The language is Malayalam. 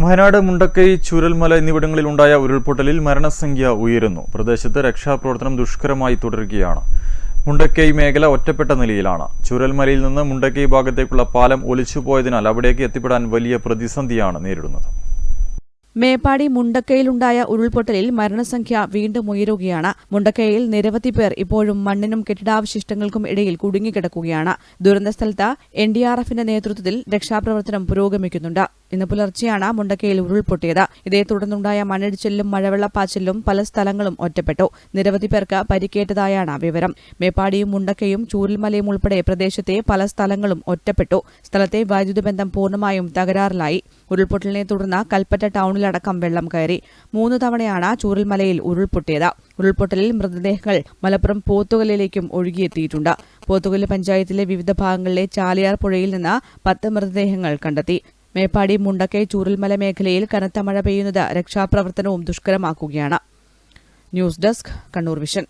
വയനാട് മുണ്ടക്കൈ ചുരൽമല എന്നിവിടങ്ങളിൽ ഉണ്ടായ ഉരുൾപൊട്ടലിൽ മരണസംഖ്യ ഉയരുന്നു. പ്രദേശത്ത് രക്ഷാപ്രവർത്തനം ദുഷ്കരമായി തുടരുകയാണ്. മുണ്ടക്കൈ മേഖല ഒറ്റപ്പെട്ട നിലയിലാണ്. ചുരൽമലയിൽ നിന്ന് മുണ്ടക്കൈ ഭാഗത്തേക്കുള്ള പാലം ഒലിച്ചുപോയതിനാൽ അവിടേക്ക് എത്തിപ്പെടാൻ വലിയ പ്രതിസന്ധിയാണ് നേരിടുന്നത്. മേപ്പാടി മുണ്ടക്കയിലുണ്ടായ ഉരുൾപൊട്ടലിൽ മരണസംഖ്യ വീണ്ടും ഉയരുകയാണ്. മുണ്ടക്കയിൽ നിരവധി പേർ ഇപ്പോഴും മണ്ണിനും കെട്ടിടാവശിഷ്ടങ്ങൾക്കും ഇടയിൽ കുടുങ്ങിക്കിടക്കുകയാണ്. ദുരന്തസ്ഥലത്ത് എൻ ഡി ആർ എഫിന്റെ നേതൃത്വത്തിൽ രക്ഷാപ്രവർത്തനം പുരോഗമിക്കുന്നുണ്ട്. ഇന്ന് പുലർച്ചെയാണ് മുണ്ടക്കയിൽ ഉരുൾപൊട്ടിയത്. ഇതേ തുടർന്നുണ്ടായ മണ്ണിടിച്ചിലും മഴവെള്ളപ്പാച്ചിലും പല സ്ഥലങ്ങളും ഒറ്റപ്പെട്ടു. നിരവധി പേർക്ക് പരിക്കേറ്റതായാണ് വിവരം. മേപ്പാടിയും മുണ്ടക്കയും ചൂരൽമലയും ഉൾപ്പെടെ പ്രദേശത്തെ പല സ്ഥലങ്ങളും ഒറ്റപ്പെട്ടു. സ്ഥലത്തെ വൈദ്യുതി ബന്ധം പൂർണമായും തകരാറിലായി. ഉരുൾപൊട്ടലിനെ തുടർന്ന് കൽപ്പറ്റ ടൗണിലടക്കം വെള്ളം കയറി. മൂന്ന് തവണയാണ് ചൂരൽമലയിൽ ഉരുൾപൊട്ടിയത്. ഉരുൾപൊട്ടലിൽ മൃതദേഹങ്ങൾ മലപ്പുറം പോത്തുകല്ലിലേക്കും ഒഴുകിയെത്തിയിട്ടുണ്ട്. പോത്തുകല്ല് പഞ്ചായത്തിലെ വിവിധ ഭാഗങ്ങളിലെ ചാലിയാർ പുഴയിൽ നിന്ന് പത്ത് മൃതദേഹങ്ങൾ കണ്ടെത്തി. മേപ്പാടി മുണ്ടക്കൈ ചൂരൽമല മേഖലയിൽ കനത്ത മഴ പെയ്യുന്നത് രക്ഷാപ്രവർത്തനവും ദുഷ്കരമാക്കുകയാണ്. News desk Kannur vision.